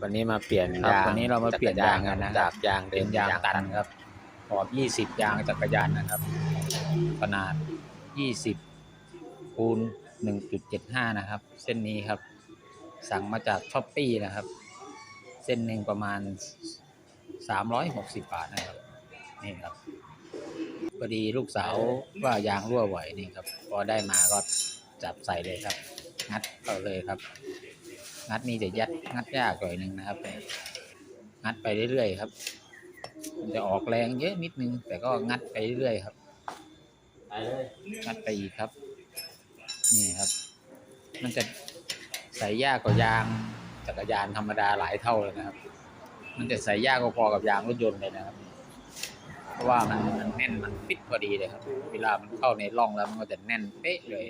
วันนี้มาเปลี่ยนครับยางวันนี้เรามาเปลี่ยนยางกันนะ จากยางเดิเป็มนยางตันครับขอบยี่สิบยางจักรยานนะครับ ขนาดยี่สิบคูณหนึ่งจุดเจ็ดห้านะครับ เส้นนี้ครับ สั่งมาจากช้อปปี้นะครับ เส้นหนึ่งประมาณสามร้อยหกสิบบาทนะครับ นี่ครับพอดีลูกสาวว่ายางรั่วไหวนี่ครับ พอได้มาก็จับใส่เลยครับ งัดเข้าเลยครับ งัดนี่จะยัดงัดยากหน่อยหนึ่งนะครับงัดไปเรื่อยๆครับมันจะออกแรงเยอะนิดนึง แต่ก็งัดไปเรื่อยๆครับงัดไปอีกครับ นี่ครับ มันจะใส่ยากกว่ายางจักรยานธรรมดาหลายเท่าเลยนะครับ มันจะใส่ยากพอๆกับยางรถยนต์เลยนะครับ เพราะว่ามันมันแน่นมันฟิตพอดีเลยครับ เวลามันเข้าในร่องแล้วมันก็จะแน่นเป๊ะเลย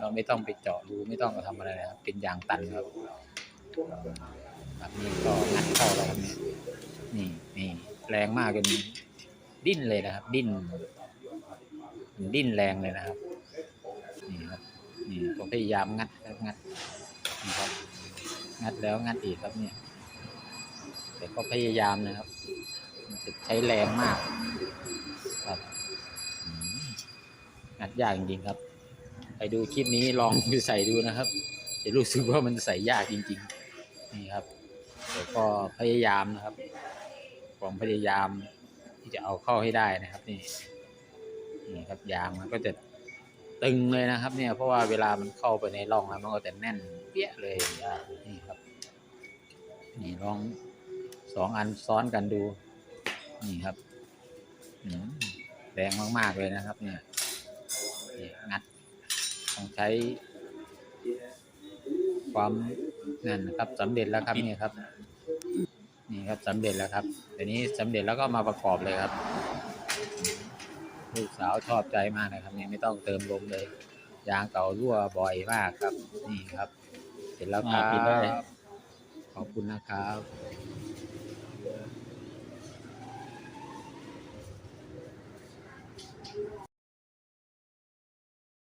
เราไม่ต้องไปเจาะรูไม่ต้องไปทำอะไรนะครับ เป็นยางตันครับ ครับนี่ก็งัดเข้าแล้วครับเนี่ยนี่นี่แรงมากจนดิ้นเลยนะครับ ดิ้นดิ้นแรงเลยนะครับนี่ครับนี่ก็พยายามงัดครับงัดนี่ครับ งัดแล้วงัดอีกครับเนี่ย แต่ก็พยายามนะครับจะใช้แรงมากครับงัดยากจริงๆครับ ไปดูคลิปนี้ลองใส่ดูนะครับจะรู้สึกว่ามันใส่ยากจริง ๆ นี่ครับแต่ก็พยายามนะครับความพยายามที่จะเอาเข้าให้ได้นะครับ นี่นี่ครับยางมันก็จะตึงเลยนะครับ เนี่ย เพราะว่าเวลามันเข้าไปในร่องแล้วมันก็จะแน่นเปี้ยเลยนี่ครับ นี่ลองสองอันซ้อนกันดู นี่ครับแรงมาก ๆ เลยนะครับ เนี่ยนี่งัดต้องใช้ความ นั่นนะครับสำเร็จแล้วครับนี่ครับ นี่ครับสำเร็จแล้วครับเดี๋ยวนี้สำเร็จแล้วก็มาประกอบเลยครับลูกสาวชอบใจมากนะครับนี่ไม่ต้องเติมลมเลย ยางเก่ารั่วบ่อยมากครับ นี่ครับ เสร็จแล้วครับขอบคุณนะครับ